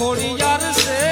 ખોડિયાર છે.